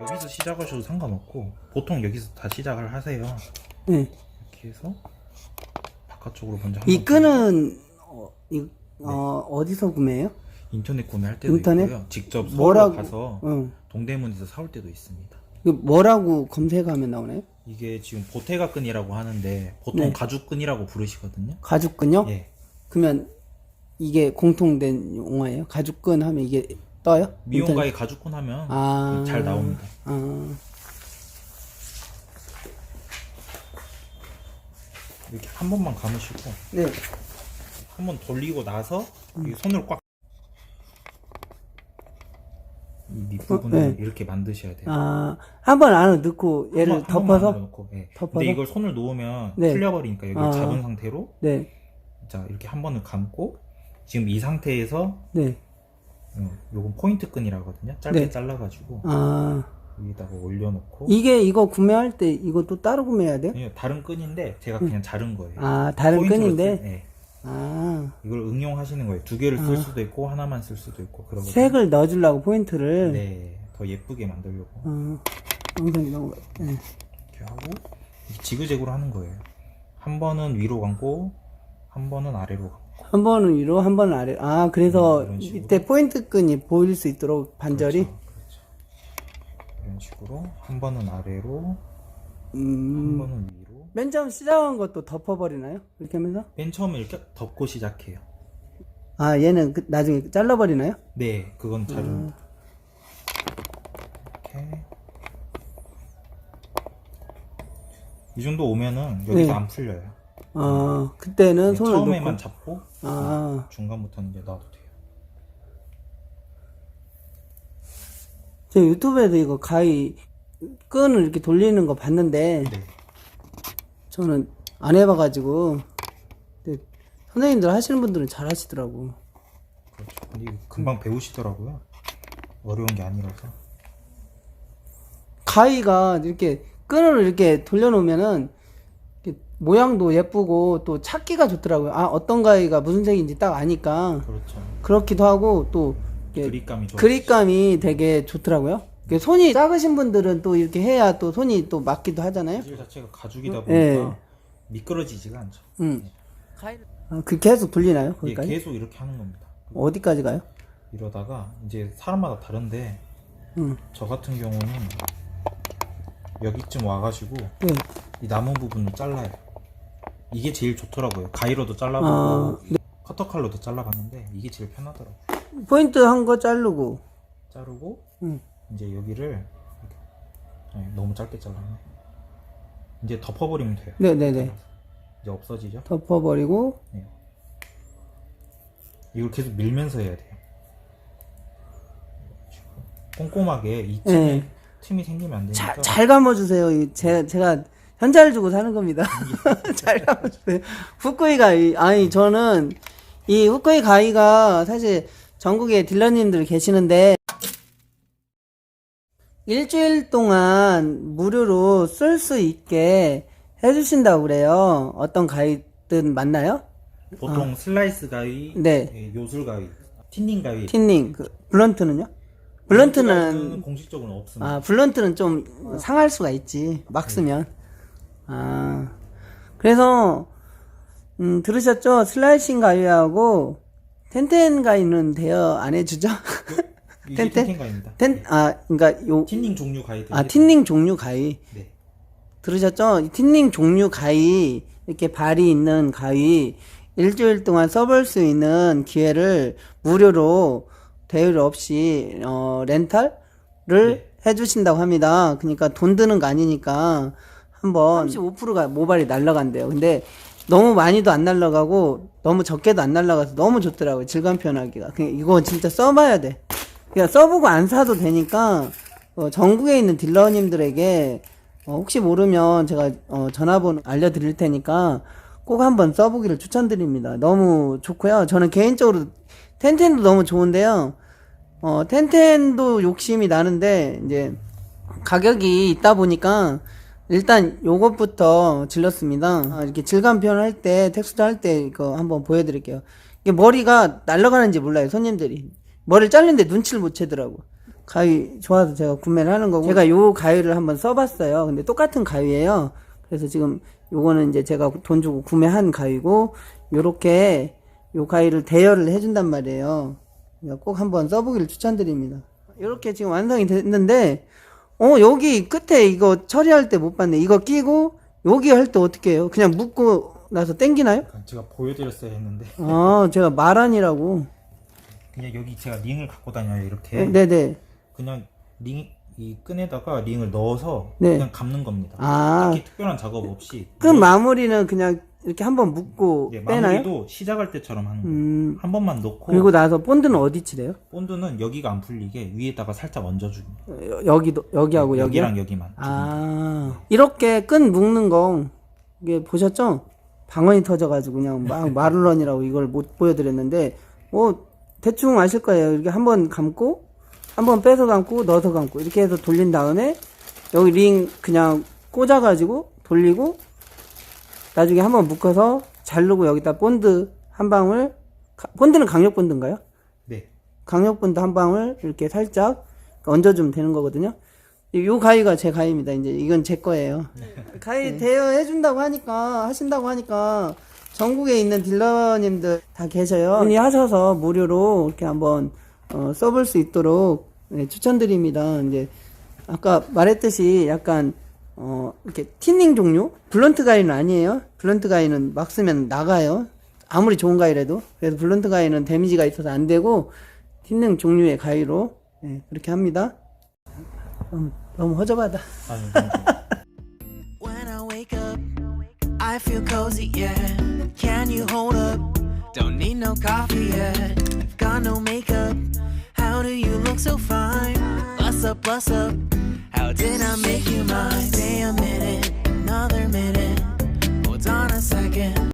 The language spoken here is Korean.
여기서 시작하셔도 상관없고 보통 여기서 다 시작을 하세요. 네. 이렇게 해서 바깥쪽으로 먼저 이 한번 끈은 어, 이, 어, 어디서 구매해요? 인터넷 구매할 때도 인터넷? 있고요. 직접 서울 뭐라고? 가서 응. 동대문에서 사올 때도 있습니다. 이거 뭐라고 검색하면 나오나요? 이게 지금 보테가 끈이라고 하는데 보통 네. 가죽 끈이라고 부르시거든요. 가죽끈요? 예. 그러면 이게 공통된 용어예요? 가죽끈 하면 이게 떠요? 미용가에 가죽 끈 하면 아. 잘 나옵니다. 아, 이렇게 한 번만 감으시고 네. 한 번 돌리고 나서 음. 이 손으로 꽉. 이 밑부분을 어, 네. 이렇게 만드셔야 돼요. 아, 한 번 안에 넣고 얘를 한 번- 한 번만 덮어서? 넣고, 예. 덮어서? 근데 이걸 손을 놓으면 네. 풀려버리니까 여기 아. 잡은 상태로 네. 자 이렇게 한 번을 감고 지금 이 상태에서 네. 음, 요건 포인트 끈이라거든요. 짧게 네. 잘라가지고 아, 여기다가 올려놓고 이게 이거 구매할 때 이것도 따로 구매해야 돼요? 예, 다른 끈인데 제가 그냥 자른 거예요. 아, 다른 포인트로 끈인데? 쓸- 예. 아, 이걸 응용하시는 거예요. 두 개를 쓸 수도 있고 하나만 쓸 수도 있고 그러거든요. 색을 넣어주려고 포인트를. 네, 더 예쁘게 만들려고 어, 영상이 너무, 네. 이렇게 하고 지그재그로 하는 거예요. 한 번은 위로 감고 한 번은 아래로 감고 한 번은 위로, 한 번은 아래. 아, 그래서 음, 이런 식으로. 이때 포인트 끈이 보일 수 있도록 반절이? 그렇죠, 그렇죠. 이런 식으로 한 번은 아래로 한 음. 번은 위로 맨 처음 시작한 것도 덮어버리나요? 이렇게 하면서? 맨 처음에 이렇게 덮고 시작해요. 아, 얘는 그- 나중에 잘라버리나요? 네, 그건 자릅니다. 음. 이렇게 이 정도 오면은 여기서 네. 안 풀려요. 아, 그때는 네, 손을 처음에만 놓고. 잡고 아, 중간부터는 이제 놔도 돼요. 제가 유튜브에서 이거 가위 끈을 이렇게 돌리는 거 봤는데, 네. 저는 안 해봐가지고, 근데 선생님들 하시는 분들은 잘 하시더라고. 그렇죠. 근데 이거 금방 배우시더라고요. 어려운 게 아니라서. 가위가 이렇게 끈을 이렇게 돌려놓으면은 모양도 예쁘고 또 찾기가 좋더라고요. 아, 어떤 가위가 무슨 색인지 딱 아니까 그렇죠. 그렇기도 하고 또 그립감이 좋아. 그립감이 되게 좋더라고요. 이게 손이 작으신 분들은 또 이렇게 해야 또 손이 또 맞기도 하잖아요. 재질 자체가 가죽이다 네. 보니까 미끄러지지가 않죠. 음. 아, 그 계속 돌리나요? 이게 거기까지? 계속 이렇게 하는 겁니다. 어디까지 가요? 이러다가 이제 사람마다 다른데 음. 저 같은 경우는 여기쯤 와가지고 네. 이 남은 부분을 잘라요. 이게 제일 좋더라고요. 가위로도 잘라보고 아, 커터 칼로도 잘라봤는데 이게 제일 편하더라고요. 포인트 한 거 자르고. 자르고 음. 이제 여기를 이렇게 아니, 너무 짧게 잘라네. 이제 덮어버리면 돼요. 네네네. 이제 없어지죠. 덮어버리고. 네. 이걸 계속 밀면서 해야 돼요. 꼼꼼하게 이 틈이, 네. 틈이 생기면 안 되니까. 잘, 잘 감아주세요. 이 제, 제가 현자를 주고 사는 겁니다. 잘 감아주세요. 후쿠이 가위. 아니, 저는 이 후쿠이 가위가 사실 전국에 딜러님들 계시는데 일주일 동안 무료로 쓸 수 있게 해주신다고 그래요. 어떤 가위든 맞나요? 보통 슬라이스 가위, 네. 예, 요술 가위, 틴닝 가위. 틴닝, 그, 블런트는요? 블런트는 공식적으로는 없습니다. 아, 블런트는 좀 상할 수가 있지. 막 쓰면. 아. 그래서, 음, 들으셨죠? 슬라이싱 가위하고 텐텐 가위는 대여 안 해주죠? 이게 텐텐? 가위입니다. 텐, 아, 그니까 요, 틴닝 종류 가위들. 아, 틴닝 종류 가위. 네. 들으셨죠? 이 틴닝 종류 가위, 이렇게 발이 있는 가위, 일주일 동안 써볼 수 있는 기회를 무료로 대여 없이, 어, 렌탈을 네. 해주신다고 합니다. 그러니까 돈 드는 거 아니니까 한번 35%가 모발이 날라간대요. 근데 너무 많이도 안 날라가고 너무 적게도 안 날라가서 너무 좋더라고요. 질감 표현하기가. 그냥 이거 진짜 써봐야 돼. 그냥 써보고 안 사도 되니까 어, 전국에 있는 딜러님들에게 어, 혹시 모르면 제가 어, 전화번호 알려드릴 테니까 꼭 한번 써보기를 추천드립니다. 너무 좋고요. 저는 개인적으로 텐텐도 너무 좋은데요. 어, 텐텐도 욕심이 나는데 이제 가격이 있다 보니까 일단 요것부터 질렀습니다. 아, 이렇게 질감 표현할 때 텍스트 할 때 이거 한번 보여드릴게요. 이게 머리가 날아가는지 몰라요 손님들이 머리를 자르는데 눈치를 못 채더라고. 가위 좋아서 제가 구매를 하는 거고 제가 요 가위를 한번 써봤어요. 근데 똑같은 가위예요. 그래서 지금 요거는 이제 제가 돈 주고 구매한 가위고 요렇게 요 가위를 대여를 해준단 말이에요. 꼭 한번 써보기를 추천드립니다. 이렇게 지금 완성이 됐는데 어 여기 끝에 이거 처리할 때 못 봤네. 이거 끼고 여기 할 때 어떻게 해요? 그냥 묶고 나서 당기나요? 그러니까 제가 보여드렸어야 했는데 아 제가 말안이라고. 그냥 여기 제가 링을 갖고 다녀요 이렇게 네네. 그냥 링 이 끈에다가 링을 넣어서 네. 그냥 감는 겁니다. 아. 딱히 특별한 작업 없이 끈 마무리는 그냥 이렇게 한번 묶고 예, 빼나요? 마무리도 시작할 때처럼 하는 거예요. 음. 한 번만 넣고 그리고 나서 본드는 어디 칠해요? 본드는 여기가 안 풀리게 위에다가 살짝 얹어줍니다. 여- 여기도 여기하고 여기요? 여기랑 여기만. 아 이렇게 끈 묶는 거 이게 보셨죠? 방언이 터져가지고 그냥 막 마룰런이라고 이걸 못 보여드렸는데 뭐 대충 아실 거예요. 이렇게 한 번 감고 한 번 빼서 감고 넣어서 감고 이렇게 해서 돌린 다음에 여기 링 그냥 꽂아가지고 돌리고 나중에 한번 묶어서 자르고 여기다 본드 한 방울 가- 본드는 강력 본드인가요? 네. 강력 본드 한 방울 이렇게 살짝 얹어주면 되는 거거든요. 이- 요 가위가 제 가위입니다. 이제 이건 제 거예요. 가위 대여해 준다고 하니까 하신다고 하니까 전국에 있는 딜러님들 다 계셔요. 문의하셔서 무료로 이렇게 한번 어, 써볼 수 있도록 네, 추천드립니다. 이제 아까 말했듯이 약간 어, 이렇게 티닝 종류 블런트 가위는 아니에요. 블런트 가위는 막 쓰면 나가요. 아무리 좋은 가위라도 그래서 블런트 가위는 데미지가 있어서 안 되고 티닝 종류의 가위로 네, 그렇게 합니다. 너무, 너무 허접하다. 아니, 아니, When I wake up, I feel cozy, yeah. Can you hold up? Don't need no coffee yet. Got no makeup. How do you look so fine? Bust up, bust up. Did I make you mine. Damn it.